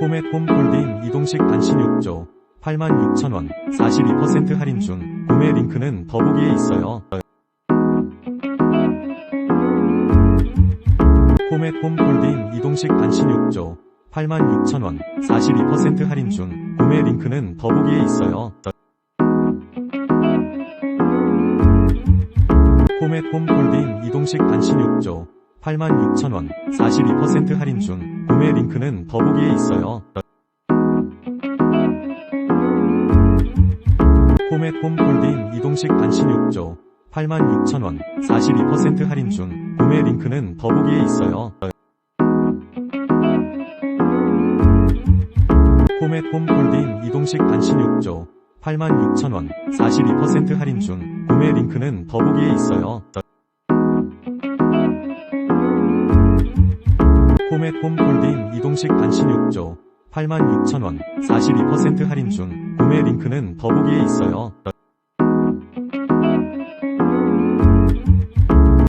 코멧 홈폴딩 이동식 반신 욕조 86,000원 42% 할인 중 구매 링크는 더보기에 있어요. 코멧 홈폴딩 이동식 반신 욕조 86,000원 42% 할인 중 구매 링크는 더보기에 있어요. 코멧 홈폴딩 이동식 반신 욕조 86,000원 42% 할인 중 구매 링크는 더보기에 있어요. 코멧 홈폴딩 이동식 반신 욕조 86,000원 42% 할인 중 구매 링크는 더보기에 있어요. 코멧 홈폴딩 이동식 반신 욕조 86,000원 42% 할인 중 구매 링크는 더보기에 있어요. 코멧 홈폴딩 이동식 반신 욕조 86,000원 42% 할인 중 구매 링크는 더보기에 있어요.